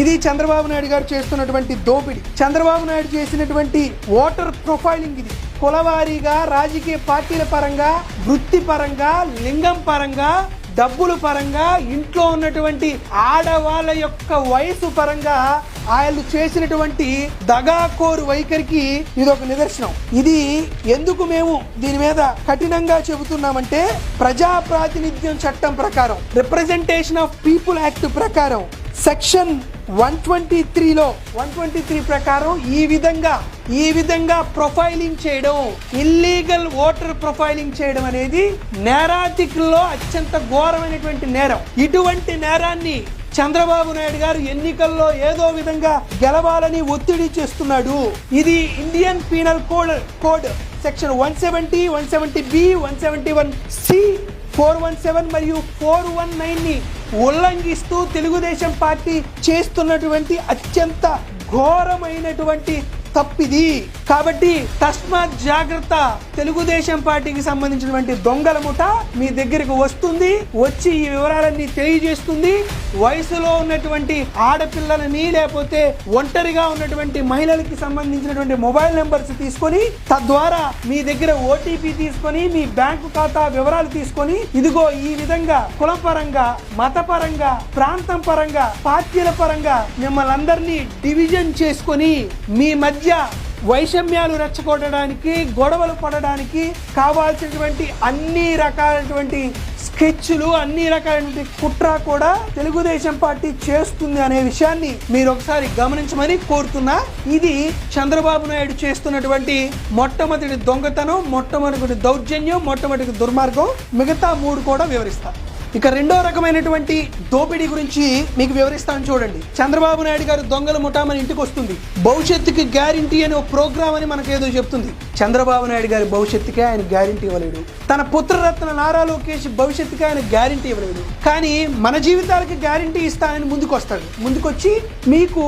ఇది చంద్రబాబు నాయుడు గారు చేస్తున్నటువంటి దోపిడీ. చంద్రబాబు నాయుడు చేసినటువంటి ఓటర్ ప్రొఫైలింగ్ ఇది. కులవారీగా రాజకీయ పార్టీల పరంగా వృత్తి పరంగా లింగం పరంగా డబ్బుల పరంగా ఇంట్లో ఉన్నటువంటి ఆడవాళ్ళ యొక్క వయసు పరంగా వాళ్ళు చేసినటువంటి దగాకోరు వైఖరికి ఇది ఒక నిదర్శనం. ఇది ఎందుకు మేము దీని మీద కఠినంగా చెబుతున్నామంటే ప్రజా ప్రాతినిధ్యం చట్టం ప్రకారం రిప్రజెంటేషన్ ఆఫ్ పీపుల్ యాక్ట్ ప్రకారం సెక్షన్ వన్ ట్వంటీ త్రీలో వన్ ట్వంటీ త్రీ ప్రకారం ఈ విధంగా ఈ విధంగా ప్రొఫైలింగ్ చేయడం ఇల్లీగల్ ఓటర్ ప్రొఫైలింగ్ చేయడం అనేది నేరాతికుల్లో అత్యంత ఘోరమైనటువంటి నేరం. ఇటువంటి నేరాన్ని చంద్రబాబు నాయుడు గారు ఎన్నికల్లో ఏదో విధంగా గెలవాలని ఒత్తిడి చేస్తున్నాడు. ఇది Indian penal code code section one seventy one seventy B one seventy one C four one seven మరియు ఫోర్ వన్ నైన్ని ఉల్లంఘిస్తూ తెలుగుదేశం పార్టీ చేస్తున్నటువంటి అత్యంత ఘోరమైనటువంటి తప్పిది. కాబట్టి తస్మాత్ జాగ్రత్త. తెలుగుదేశం పార్టీకి సంబంధించినటువంటి దొంగల ముఠ మీ దగ్గరకు వస్తుంది వచ్చి ఈ వివరాలన్నీ తెలియజేస్తుంది. వయసులో ఉన్నటువంటి ఆడపిల్లలని లేకపోతే ఒంటరిగా ఉన్నటువంటి మహిళలకి సంబంధించినటువంటి మొబైల్ నెంబర్స్ తీసుకొని తద్వారా మీ దగ్గర ఓటీపీ తీసుకొని మీ బ్యాంకు ఖాతా వివరాలు తీసుకొని ఇదిగో ఈ విధంగా కులపరంగా మతపరంగా ప్రాంతం పరంగా పార్టీల పరంగా మిమ్మల్ని అందరినీ డివిజన్ చేసుకొని మీ మధ్య వైషమ్యాలు రెచ్చగొట్టడానికి గొడవలు పడడానికి కావాల్సినటువంటి అన్ని రకాలైనటువంటి స్కెచ్లు అన్ని రకాలైనటువంటి కుట్ర కూడా తెలుగుదేశం పార్టీ చేస్తుంది అనే విషయాన్ని మీరు ఒకసారి గమనించమని కోరుతున్నా. ఇది చంద్రబాబు నాయుడు చేస్తున్నటువంటి మొట్టమొదటి దొంగతనం మొట్టమొదటి దౌర్జన్యం మొట్టమొదటి దుర్మార్గం. మిగతా మూడు కూడా వివరిస్తారు ఇక రెండో రకమైనటువంటి దోపిడీ గురించి మీకు వివరిస్తాను చూడండి. చంద్రబాబు నాయుడు గారు దొంగల ముఠా మన ఇంటికి వస్తుంది. భవిష్యత్తుకి గ్యారంటీ అనే ఒక ప్రోగ్రామ్ అని మనకు ఏదో చెప్తుంది. చంద్రబాబు నాయుడు గారి భవిష్యత్తుకే ఆయన గ్యారంటీ ఇవ్వలేడు. తన పుత్రరత్న నారా లోకేష్ భవిష్యత్తుకి ఆయన గ్యారంటీ ఇవ్వలేడు. కానీ మన జీవితాలకి గ్యారంటీ ఇస్తానని ముందుకు వస్తాడు ముందుకొచ్చి మీకు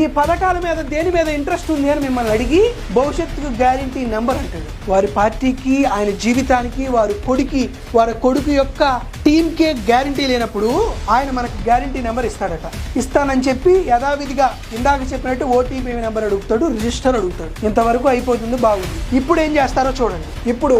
ఈ పథకాల మీద దేని మీద ఇంట్రెస్ట్ ఉంది అని మిమ్మల్ని అడిగి భవిష్యత్తుకు గ్యారంటీ నెంబర్ అంటాడు. వారి పార్టీకి ఆయన జీవితానికి వారి కొడుకి వారి కొడుకు యొక్క టీంకే గ్యారంటీ లేనప్పుడు ఆయన మనకు గ్యారంటీ నెంబర్ ఇస్తాడట. ఇస్తానని చెప్పి యథావిధిగా ఇందాక చెప్పినట్టు ఓటీపీ నెంబర్ అడుగుతాడు రిజిస్టర్ అడుగుతాడు. ఇంతవరకు అయిపోతుంది బాగుంది. ఇప్పుడు ఏం చేస్తారో చూడండి. ఇప్పుడు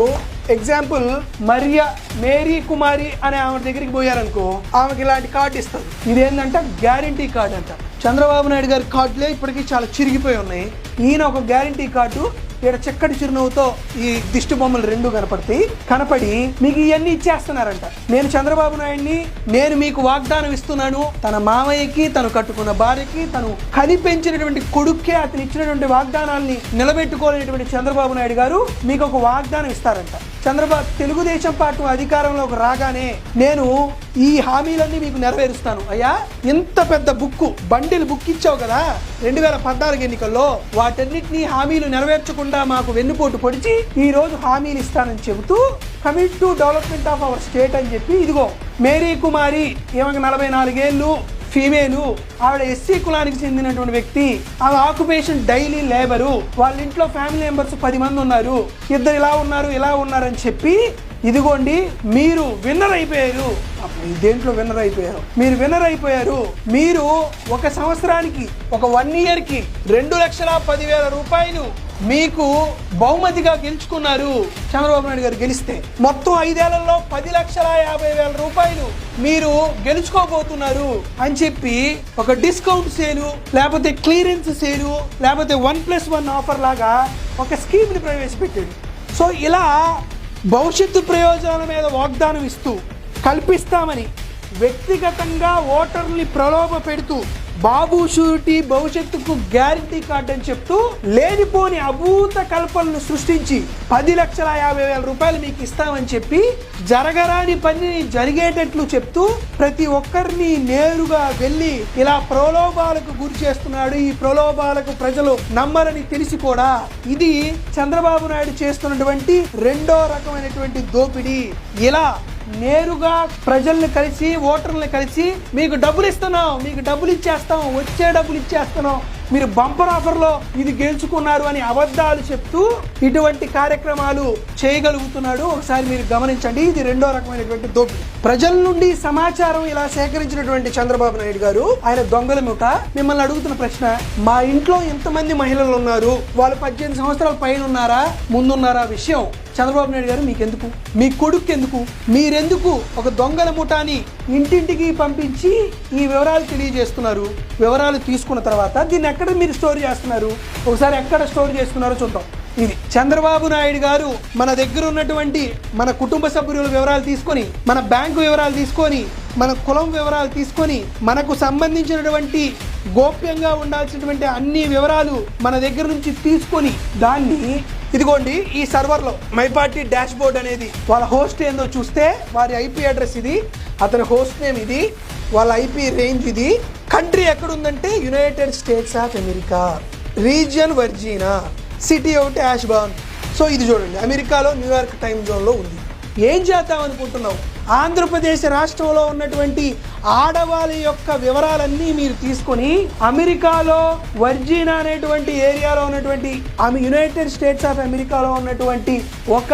ఎగ్జాంపుల్ మరియ మేరీ కుమారి అనే ఆమె దగ్గరికి పోయారనుకో ఆమెకి ఇలాంటి కార్డు ఇస్తారు. ఇదేంటంటే గ్యారంటీ కార్డు అంట. చంద్రబాబు నాయుడు గారి కార్డులే ఇప్పటికీ చాలా చిరిగిపోయి ఉన్నాయి. ఈయన ఒక గ్యారంటీ కార్డు ఇక్కడ చక్కటి చిరునవ్వుతో ఈ దిష్టి బొమ్మలు రెండు కనపడతాయి. కనపడి మీకు ఇవన్నీ ఇచ్చేస్తున్నారంట. నేను చంద్రబాబు నాయుడిని నేను మీకు వాగ్దానం ఇస్తున్నాను. తన మామయ్యకి తను కట్టుకున్న భార్యకి తను కని పెంచినటువంటి కొడుక్కే అతను ఇచ్చినటువంటి వాగ్దానాల్ని నిలబెట్టుకోలేనటువంటి చంద్రబాబు నాయుడు గారు మీకు ఒక వాగ్దానం ఇస్తారంట. చంద్రబాబు తెలుగుదేశం పార్టీ అధికారంలోకి రాగానే నేను ఈ హామీలన్నీ మీకు నెరవేరుస్తాను. అయ్యా ఇంత పెద్ద బుక్ బండిల్ బుక్ ఇచ్చావు కదా రెండు వేల పద్నాలుగు ఎన్నికల్లో వాటన్నిటినీ హామీలు నెరవేర్చకుండా మాకు వెన్నుపోటు పొడిచి ఈ రోజు హామీలు ఇస్తానని చెబుతూ commit to development of our state అని చెప్పి ఇదిగో మేరీ కుమారి ఈమెకు నలభై నాలుగేళ్ళు ఫీమేలు. ఆవిడ ఎస్సీ కులానికి చెందినటువంటి వ్యక్తి. ఆమె ఆక్యుపేషన్ డైలీ లేబరు. వాళ్ళ ఇంట్లో ఫ్యామిలీ మెంబర్స్ పది మంది ఉన్నారు. ఇద్దరు ఇలా ఉన్నారు ఇలా ఉన్నారు అని చెప్పి ఇదిగోండి మీరు విన్నర్ అయిపోయారు. దేంట్లో విన్నర్ అయిపోయారు? మీరు విన్నర్ అయిపోయారు. మీరు ఒక సంవత్సరానికి ఒక వన్ ఇయర్కి రెండు లక్షల పదివేల రూపాయలు మీకు బహుమతిగా గెలుచుకున్నారు చంద్రబాబు నాయుడు గారు గెలిస్తే మొత్తం ఐదేళ్ళలో పది లక్షల యాభై వేల రూపాయలు మీరు గెలుచుకోబోతున్నారు అని చెప్పి ఒక డిస్కౌంట్ సేలు లేకపోతే క్లియరెన్స్ సేలు లేకపోతే వన్ ప్లస్ వన్ ఆఫర్ లాగా ఒక స్కీమ్ని ప్రవేశపెట్టాడు సో ఇలా భవిష్యత్తు ప్రయోజనాల మీద వాగ్దానం ఇస్తూ కల్పిస్తామని వ్యక్తిగతంగా ఓటర్ని ప్రలోభ పెడుతూ బాబు షూరిటీ భవిష్యత్తుకు గ్యారంటీ కార్డ్ అని చెప్తూ లేనిపోని అభూత కల్పనలు సృష్టించి పది లక్షల యాభై వేల రూపాయలు మీకు ఇస్తామని చెప్పి జరగరాని పనిని జరిగేటట్లు చెప్తూ ప్రతి ఒక్కరిని నేరుగా వెళ్ళి ఇలా ప్రలోభాలకు గురి చేస్తున్నాడు. ఈ ప్రలోభాలకు ప్రజలు నమ్మరని తెలిసి కూడా ఇది చంద్రబాబు నాయుడు చేస్తున్నటువంటి రెండో రకమైనటువంటి దోపిడీ. ఇలా నేరుగా ప్రజల్ని కలిసి ఓటర్ని కలిసి మీకు డబ్బులు ఇస్తున్నాం మీకు డబ్బులు ఇచ్చేస్తాం వచ్చే డబ్బులు ఇచ్చేస్తున్నాం. మీరు బంపర్ ఆఫర్లో ఇది గెలుచుకున్నారు అని అబద్ధాలు చెప్తూ ఇటువంటి కార్యక్రమాలు చేయగలుగుతున్నాడు. ఒకసారి మీరు గమనించండి ఇది రెండో రకమైనటువంటి దోపిడీ. ప్రజల నుండి సమాచారం ఇలా సేకరించినటువంటి చంద్రబాబు నాయుడు గారు ఆయన దొంగల ముఠ. మిమ్మల్ని అడుగుతున్న ప్రశ్న మా ఇంట్లో ఎంతమంది మహిళలు ఉన్నారు? వాళ్ళు పద్దెనిమిది సంవత్సరాల పైన ఉన్నారా? ముందున్నారా? విషయం. చంద్రబాబు నాయుడు గారు మీకెందుకు? మీ కొడుకు ఎందుకు మీరెందుకు ఒక దొంగల ముఠాని ఇంటింటికి పంపించి ఈ వివరాలు తెలియజేస్తున్నారు? వివరాలు తీసుకున్న తర్వాత దీన్ని ఎక్కడ మీరు స్టోర్ చేస్తున్నారు? ఒకసారి ఎక్కడ స్టోర్ చేస్తున్నారో చూద్దాం. ఇది చంద్రబాబు నాయుడు గారు మన దగ్గర ఉన్నటువంటి మన కుటుంబ సభ్యుల వివరాలు తీసుకొని మన బ్యాంకు వివరాలు తీసుకొని మన కులం వివరాలు తీసుకొని మనకు సంబంధించినటువంటి గోప్యంగా ఉండాల్సినటువంటి అన్ని వివరాలు మన దగ్గర నుంచి తీసుకొని దాన్ని ఇదిగోండి ఈ సర్వర్లో మై పార్టీ డాష్ బోర్డ్ అనేది వాళ్ళ హోస్ట్ ఏందో చూస్తే వారి ఐపీ అడ్రస్ ఇది అతని హోస్ట్ నేమ్ ఇది వాళ్ళ ఐపీ రేంజ్ ఇది. కంట్రీ ఎక్కడుందంటే United States of America region Virginia city ఒకటి యాష్బాన్. సో ఇది చూడండి అమెరికాలో న్యూయార్క్ టైం జోన్లో ఉంది. ఏం చేద్దాం అనుకుంటున్నావు? ఆంధ్రప్రదేశ్ రాష్ట్రంలో ఉన్నటువంటి ఆడవాళ్ళ యొక్క వివరాలన్నీ మీరు తీసుకొని అమెరికాలో వర్జీనా అనేటువంటి ఏరియాలో ఉన్నటువంటి ఆమె యునైటెడ్ స్టేట్స్ ఆఫ్ అమెరికాలో ఉన్నటువంటి ఒక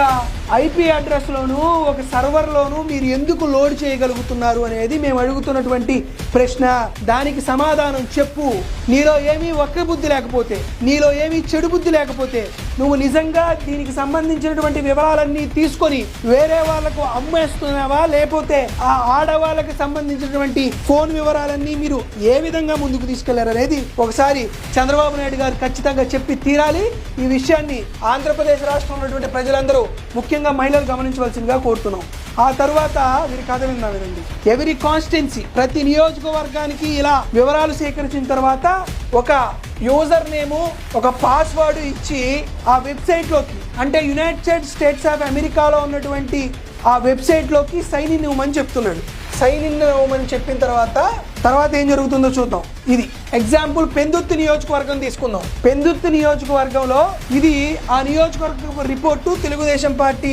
ఐపీ అడ్రస్లోను ఒక సర్వర్లోను మీరు ఎందుకు లోడ్ చేయగలుగుతున్నారు అనేది మేము అడుగుతున్నటువంటి ప్రశ్న. దానికి సమాధానం చెప్పు. నీలో ఏమీ వక్ర బుద్ధి లేకపోతే నీలో ఏమీ చెడు బుద్ధి లేకపోతే నువ్వు నిజంగా దీనికి సంబంధించినటువంటి వివరాలన్నీ తీసుకొని వేరే వాళ్ళకు అమ్మేస్తున్నావా? లేకపోతే ఆ ఆడవాళ్ళకి సంబంధించినటువంటి ఫోన్ వివరాలన్నీ మీరు ఏ విధంగా ముందుకు తీసుకెళ్ళారు అనేది ఒకసారి చంద్రబాబు నాయుడు గారు ఖచ్చితంగా చెప్పి తీరాలి. ఈ విషయాన్ని ఆంధ్రప్రదేశ్ రాష్ట్రంలో ఉన్నటువంటి ప్రజలందరూ ముఖ్యంగా మహిళలు గమనించవలసిందిగా కోరుతున్నాం. ఆ తర్వాత వీరి కథ విందాం వినండి. ఎవరి కాన్స్టెన్సీ ప్రతి నియోజకవర్గానికి ఇలా వివరాలు సేకరించిన తర్వాత ఒక యూజర్ నేము ఒక పాస్వర్డ్ ఇచ్చి ఆ వెబ్సైట్లోకి అంటే యునైటెడ్ స్టేట్స్ ఆఫ్ అమెరికాలో ఉన్నటువంటి ఆ వెబ్సైట్లోకి సైన్ ఇన్ ఇవ్వమని చెప్తున్నాడు. సైన్ ఇన్ ఇవ్వమని చెప్పిన తర్వాత తర్వాత ఏం జరుగుతుందో చూద్దాం. ఇది ఎగ్జాంపుల్ పెందుర్తి నియోజకవర్గం తీసుకుందాం. పెందుర్తి నియోజకవర్గంలో ఇది ఆ నియోజకవర్గం రిపోర్టు తెలుగుదేశం పార్టీ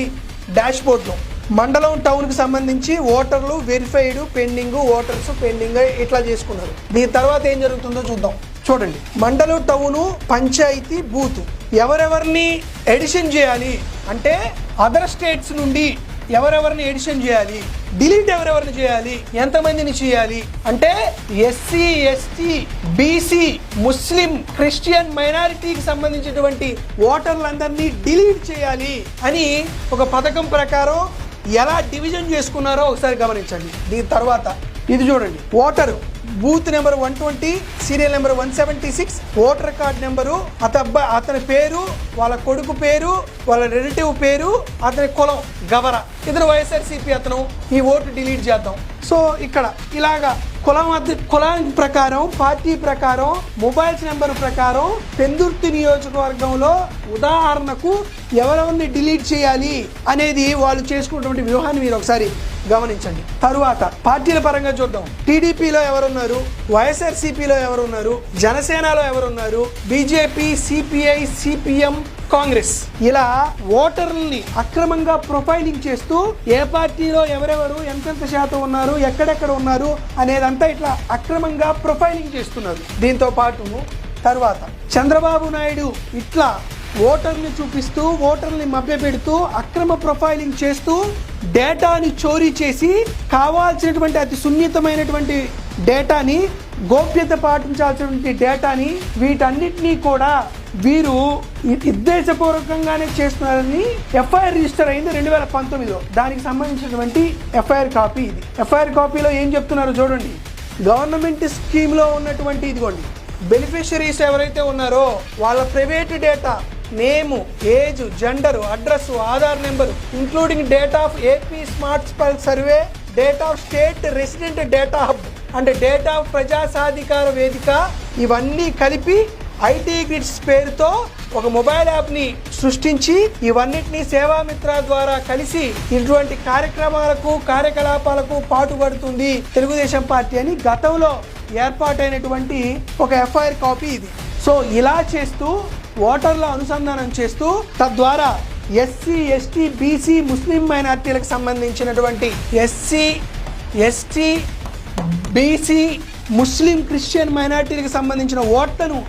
డాష్ బోర్డ్లో మండలం టౌన్కి సంబంధించి ఓటర్లు వెరిఫైడ్ పెండింగ్ ఓటర్స్ పెండింగ్ ఇట్లా చేసుకున్నారు. దీని తర్వాత ఏం జరుగుతుందో చూద్దాం. చూడండి. మండలం టౌను పంచాయతీ బూత్ ఎవరెవరిని ఎడిషన్ చేయాలి అంటే అదర్ స్టేట్స్ నుండి ఎవరెవరిని ఎడిషన్ చేయాలి? డిలీట్ ఎవరెవరిని చేయాలి? ఎంతమందిని చేయాలి? అంటే SC ST BC Muslim Christian మైనారిటీకి సంబంధించినటువంటి ఓటర్లందరినీ డిలీట్ చేయాలి అని ఒక పథకం ప్రకారం ఎలా డివిజన్ చేసుకున్నారో ఒకసారి గమనించండి. దీని తర్వాత ఇది చూడండి. Voter booth number one twenty serial number one seventy six voter card number అతని అబ్బాయి అతని పేరు వాళ్ళ కొడుకు పేరు వాళ్ళ రిలేటివ్ పేరు అతని కులం గవర. ఇతను వైఎస్ఆర్సీపీ అతను ఈ ఓటు డిలీట్ చేద్దాం. సో ఇక్కడ ఇలాగా కులం అద్దె కులం ప్రకారం పార్టీ ప్రకారం మొబైల్స్ నెంబర్ ప్రకారం పెందుర్తి నియోజకవర్గంలో ఉదాహరణకు ఎవరెవరిని డిలీట్ చేయాలి అనేది వాళ్ళు చేసుకున్నటువంటి వ్యూహాన్ని మీరు ఒకసారి గమనించండి. తరువాత పార్టీల పరంగా చూద్దాం. టీడీపీలో ఎవరున్నారు? వైఎస్ఆర్సీపీలో ఎవరున్నారు? జనసేనలో ఎవరున్నారు? BJP CPI CPM Congress. ఇలా ఓటర్లని అక్రమంగా ప్రొఫైలింగ్ చేస్తూ ఏ పార్టీలో ఎవరెవరు ఎంతెంత శాతం ఉన్నారు ఎక్కడెక్కడ ఉన్నారు అనేదంతా ఇట్లా అక్రమంగా ప్రొఫైలింగ్ చేస్తున్నారు. దీంతో పాటు తర్వాత చంద్రబాబు నాయుడు ఇట్లా ఓటర్ని చూపిస్తూ ఓటర్ని మభ్యపెడుతూ అక్రమ ప్రొఫైలింగ్ చేస్తూ డేటాని చోరీ చేసి కావాల్సినటువంటి అతి సున్నితమైనటువంటి డేటాని గోప్యత పాటించాల్సినటువంటి డేటాని వీటన్నిటినీ కూడా వీరు నిర్దేశపూర్వకంగానే ఉద్దేశపూర్వకంగానే చేస్తున్నారని ఎఫ్ఐఆర్ రిజిస్టర్ అయింది రెండు వేల పంతొమ్మిదిలో. దానికి సంబంధించినటువంటి ఎఫ్ఐఆర్ కాపీ ఇది. ఎఫ్ఐఆర్ కాపీలో ఏం చెప్తున్నారో చూడండి. గవర్నమెంట్ స్కీమ్లో ఉన్నటువంటి ఇదిగోండి. బెనిఫిషరీస్ ఎవరైతే ఉన్నారో వాళ్ళ private data name age gender address Aadhaar number including date of AP smart survey date of state resident data hub. అంటే డేట్ ఆఫ్ ప్రజా సాధికార వేదిక ఇవన్నీ కలిపి ఐటీ గ్రిడ్స్ పేరుతో ఒక మొబైల్ యాప్ని సృష్టించి ఇవన్నిటిని సేవామిత్ర ద్వారా కలిసి ఇటువంటి కార్యక్రమాలకు కార్యకలాపాలకు పాటుపడుతుంది తెలుగుదేశం పార్టీ అని గతంలో ఏర్పాటైనటువంటి ఒక ఎఫ్ఐఆర్ కాపీ ఇది. సో ఇలా చేస్తూ ఓటర్ల అనుసంధానం చేస్తూ తద్వారా ఎస్సీ ఎస్టీ బీసీ ముస్లిం మైనార్టీలకు సంబంధించినటువంటి SC ST BC Muslim Christian మైనార్టీలకు సంబంధించిన ఓట్లను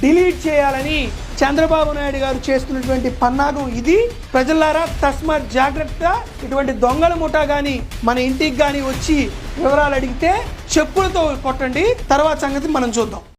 డిలీట్ చేయాలని చంద్రబాబు నాయుడు గారు చేస్తున్నటువంటి పన్నాగం ఇది. ప్రజలారా తస్మాత్ జాగ్రత్త. ఇటువంటి దొంగల ముఠా కానీ మన ఇంటికి కానీ వచ్చి వివరాలు అడిగితే చెప్పులతో కొట్టండి. తర్వాత సంగతి మనం చూద్దాం.